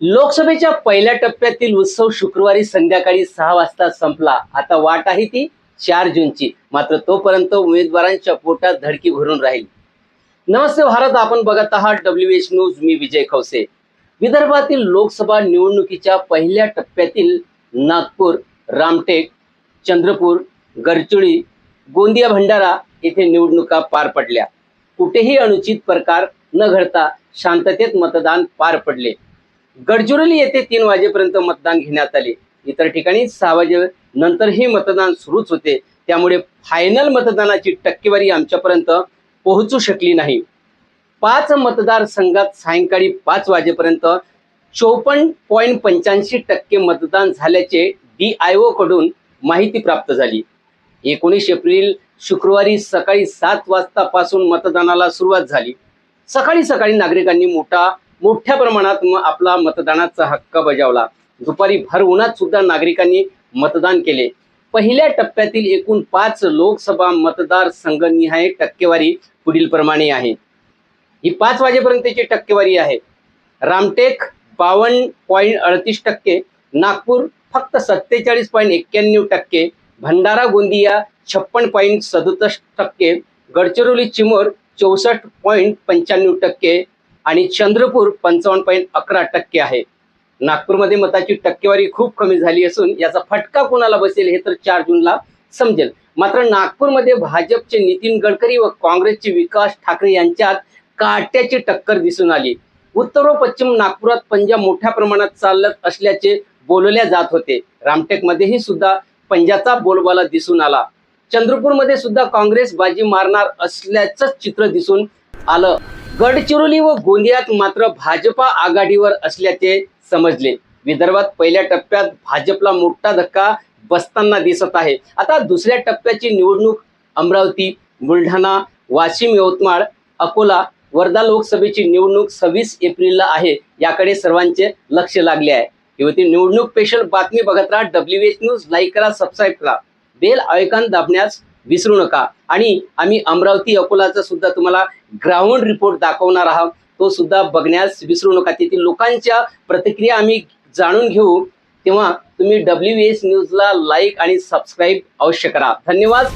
लोकसभेच्या पहिल्या टप्प्यातील उत्सव शुक्रवारी संध्याकाळी सहा वाजता संपला. आता वाट आहे ती चार जूनची. मात्र तोपर्यंत उमेदवारांच्या पोटात धडकी भरून राहील. नमस्ते भारत आपण बघत आहात डब्ल्यू एच न्यूज मी विजय खवसे. विदर्भातील लोकसभा निवडणुकीच्या पहिल्या टप्प्यातील नागपूर रामटेक चंद्रपूर गडचिरोली गोंदिया भंडारा येथे निवडणुका पार पडल्या. कुठेही अनुचित प्रकार न घडता शांततेत मतदान पार पडले. गडचिरोली येथे तीन वाजेपर्यंत मतदान घेण्यात आले. इतर ठिकाणी सहा वाजे नंतरही मतदान सुरूच होते. त्यामुळे फायनल मतदानाची टक्केवारी आमच्यापर्यंत पोहोचू शकली नाही. पाच मतदारसंघात सायंकाळी पाच वाजेपर्यंत चौपन्न पॉईंट पंच्याऐंशी टक्के मतदान झाल्याचे डी आय ओकडून माहिती प्राप्त झाली. एकोणीस एप्रिल शुक्रवारी सकाळी सात वाजतापासून मतदानाला सुरुवात झाली. सकाळी सकाळी नागरिकांनी मोठा मोठ्या प्रमाणात मग आपला मतदानाचा हक्क बजावला. दुपारी भर उन्हात सुद्धा नागरिकांनी मतदान केले. पहिल्या टप्प्यातील एकूण पाच लोकसभा मतदार संघनिहाय टक्केवारी पुढील प्रमाणे आहे. ही पाच वाजेपर्यंतची टक्केवारी आहे. रामटेक बावन्न पॉईंट अडतीस टक्के नागपूर फक्त सत्तेचाळीस पॉईंट एक्क्याण्णव टक्के भंडारा गोंदिया छप्पन पॉईंट सदुसष्ट टक्के गडचिरोली चिमूर चौसष्ट पॉईंट पंच्याण्णव टक्के आणि चंद्रपूर पंचावन्न पॉईंट अकरा टक्के आहे. नागपूरमध्ये मताची टक्केवारी खूप कमी झाली असून याचा फटका कोणाला बसेल हे तर चार जूनला समजेल. मात्र नागपूरमध्ये भाजपचे नितीन गडकरी व काँग्रेसचे विकास ठाकरे यांच्यात काट्याची टक्कर दिसून आली. उत्तर व पश्चिम नागपुरात पंजा मोठ्या प्रमाणात चालत असल्याचे बोलल्या जात होते. रामटेकमध्येही सुद्धा पंजाचा बोलबाला दिसून आला. चंद्रपूरमध्ये सुद्धा काँग्रेस बाजी मारणार असल्याचंच चित्र दिसून आलं. गडचिरोली व गोंदियात मात्र भाजपा आघाडीवर असल्याचे समजले. विदर्भात पहिल्या टप्प्यात भाजपला मोठा धक्का बसताना दिसत आहे. आता दुसऱ्या टप्प्याची निवडणूक अमरावती बुलढाणा वाशिम यवतमाळ अकोला वर्धा लोकसभेची निवडणूक सव्वीस एप्रिलला आहे याकडे सर्वांचे लक्ष लागले आहे. ही होती निवडणूक स्पेशल बातमी बघत राहा. डब्ल्यू एच न्यूज लाईक करा सबस्क्राईब करा. बेल आयकॉन दाबण्यास विसरू नका. आणि आम्ही अमरावती अकोलाचा सुद्धा तुम्हाला ग्राउंड रिपोर्ट दाखवणार आहोत. तो सुद्धा बघण्यास विसरू नका. तेथील लोकांच्या प्रतिक्रिया आम्ही जाणून घेऊ. तेव्हा तुम्ही डब्ल्यू एस न्यूजला लाईक आणि सबस्क्राईब अवश्य करा. धन्यवाद.